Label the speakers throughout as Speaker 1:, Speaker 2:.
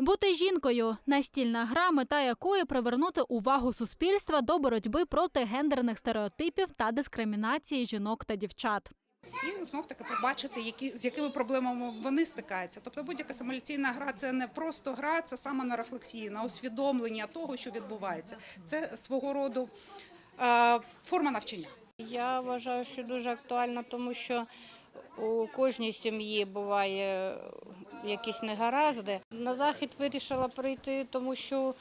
Speaker 1: Бути жінкою настільна гра, мета якої привернути увагу суспільства до боротьби проти гендерних стереотипів та дискримінації жінок та дівчат.
Speaker 2: і знов таки побачити, які з якими проблемами вони стикаються. Тобто будь-яка симуляційна гра це не просто гра, це саме на рефлексії, на усвідомлення того, що відбувається. Це свого роду е, форма навчання.
Speaker 3: Я вважаю, що дуже актуально, тому що у кожній сім'ї буває якісь негаразди. На захід вирішила прийти, тому що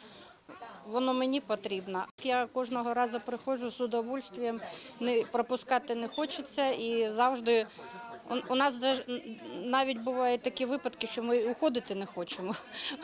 Speaker 3: воно мені потрібно. Я кожного разу приходжу з удовольствием, не пропускати не хочеться і завжди. у- нас навіть бувають такі випадки, що ми уходити не хочемо.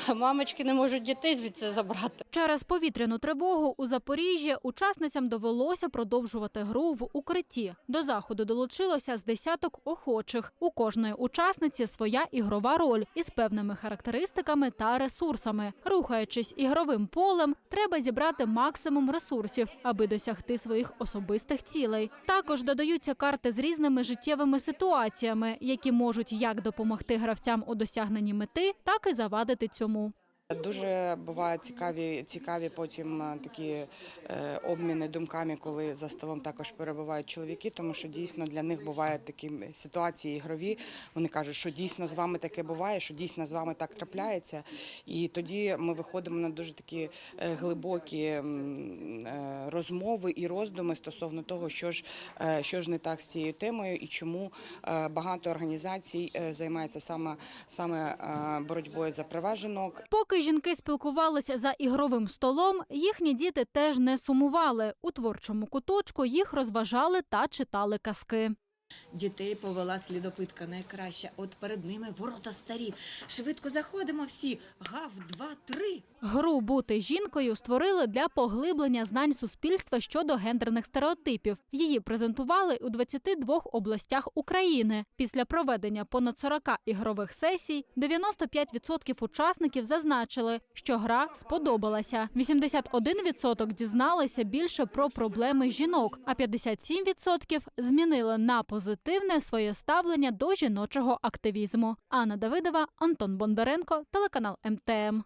Speaker 3: Мамочки не можуть дітей звідси забрати.
Speaker 1: Через повітряну тривогу у Запоріжжі учасницям довелося продовжувати гру в укритті. До заходу долучилося з десяток охочих. У кожної учасниці своя ігрова роль із певними характеристиками та ресурсами. Рухаючись ігровим полем, треба зібрати максимум ресурсів, аби досягти своїх особистих цілей. Також додаються карти з різними життєвими ситуаціями, які можуть як допомогти гравцям у досягненні мети, так і завадити цьому.
Speaker 4: Дуже бувають цікаві, цікаві потім е, такі е, обміни думками, коли за столом також перебувають чоловіки, тому що дійсно для них бувають такі ситуації ігрові. Вони кажуть, що дійсно з вами таке буває, що дійсно з вами так трапляється. І тоді ми виходимо на дуже такі е, глибокі розмови і роздуми стосовно того, що ж, що ж не так з цією темою і чому багато організацій займається саме, саме боротьбою за права жінок.
Speaker 1: Поки жінки спілкувалися за ігровим столом, їхні діти теж не сумували. У творчому куточку їх розважали та читали казки.
Speaker 5: Дітей повела слідопитка найкраща. От перед ними ворота старі. Швидко заходимо всі. Гав, два, три.
Speaker 1: Гру бути жінкою створили для поглиблення знань суспільства щодо гендерних стереотипів. Її презентували у 22 областях України. Після проведення понад 40 ігрових сесій 95% учасників зазначили, що гра сподобалася. 81% дізналися більше про проблеми жінок, а 57% змінили на позитивне своє ставлення до жіночого активізму. Анна Давидова, Антон Бондаренко, телеканал МТМ.